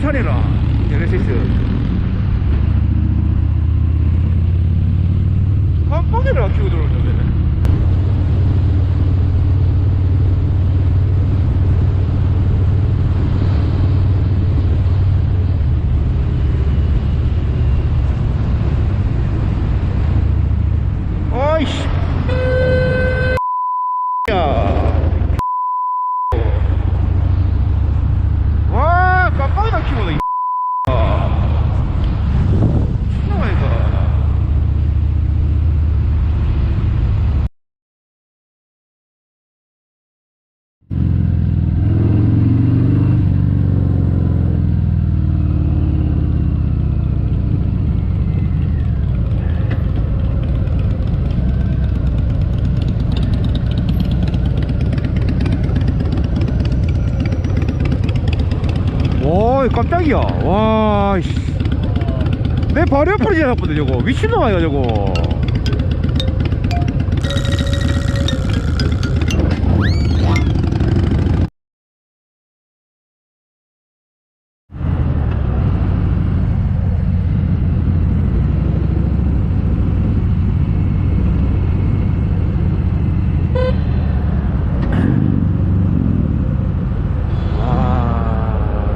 차리나. 제네시스. 깜빡이를 키고 들어오는데. 아이씨. 야. 와, 깜빡이다 키우네. 이 신나가 이거. 와, 깜짝이야. 와, 씨. 내 바로 옆으로 지나갔거든, 저거. 미친놈 아이가, 저거. 와,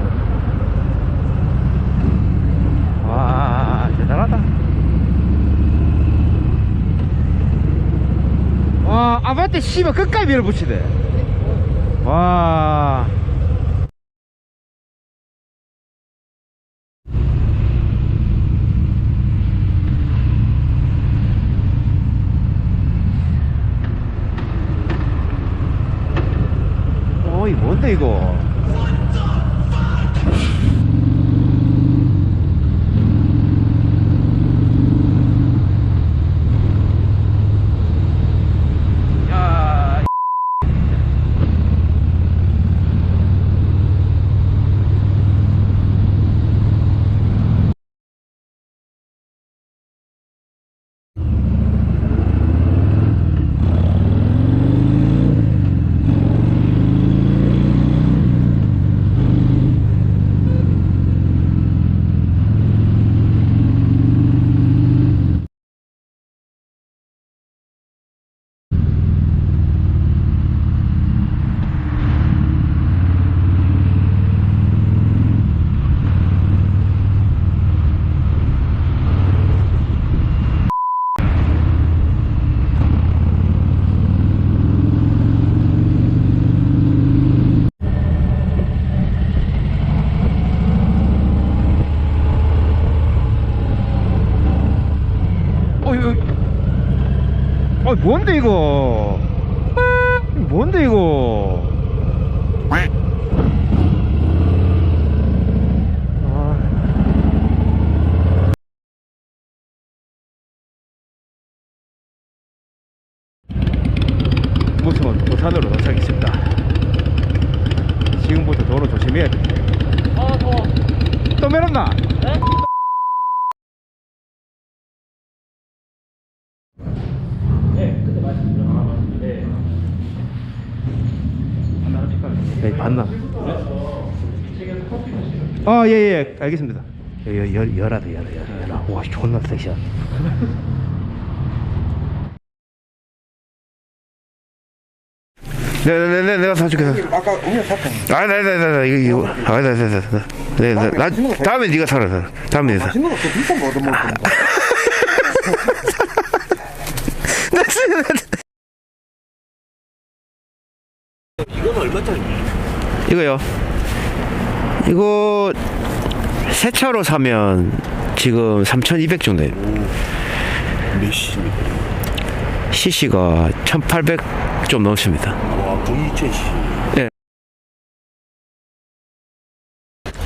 와, 대단하다. 와, 아파트 씨발 끝까지 밀어붙이네. 와. 어이, 뭔데, 이거? 야, 어, 이거, 어, 뭔데 이거? 뭔데 이거? 아. 무서운 부산으로 도착했습니다. 지금부터 도로 조심해야 돼. 아 더워 또 매렸나? 네, 봤나? 아, 예, 예, 알겠습니다. 여, 여, 열, 열하다, 열하, 열하, 열하. 와, 존나 섹시하다. 네, 네, 네, 네, 내가 사줄게. 아까 우리가 샀던 아, 네, 네, 네, 네, 이거, 이거. 아, 네, 네, 네, 네. 네, 네. 나, 다음에 네가 사라, 사라. 다음에 네가 사. 맛있는 거또 비싼 거 얻어먹을 거니까 이건 얼마짜리? 이거요. 이거 새 차로 사면 지금 3,200 정도. 몇 시입니까? CC가 1,800 좀 넘습니다. 와 거의 2000시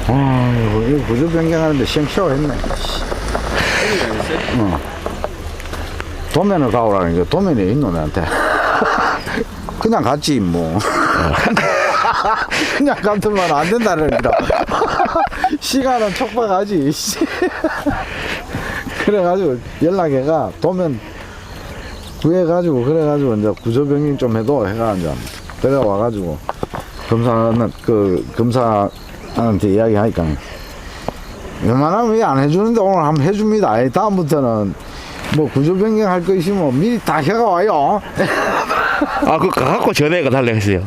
아, 이거, 구조 변경하는데 시행쇼 했네. 어. 도면을 가오라는 게 도면이 있노, 나한테. 그냥 갔지, 뭐. 그냥 갔더만 안 된다니까. 시간은 촉박하지, 씨. 그래가지고 연락해가 도면 구해가지고 그래가지고 이제 구조 변경 좀 해도 해가 이제 그래 와가지고 검사는 그 검사한테 이야기하니까 웬만하면 왜안 해주는데 오늘 한번 해줍니다. 아이, 다음부터는 뭐 구조 변경할 거 있으면 미리 다 해가 와요. 아, 그거 갖고 전화가 달라 했어요.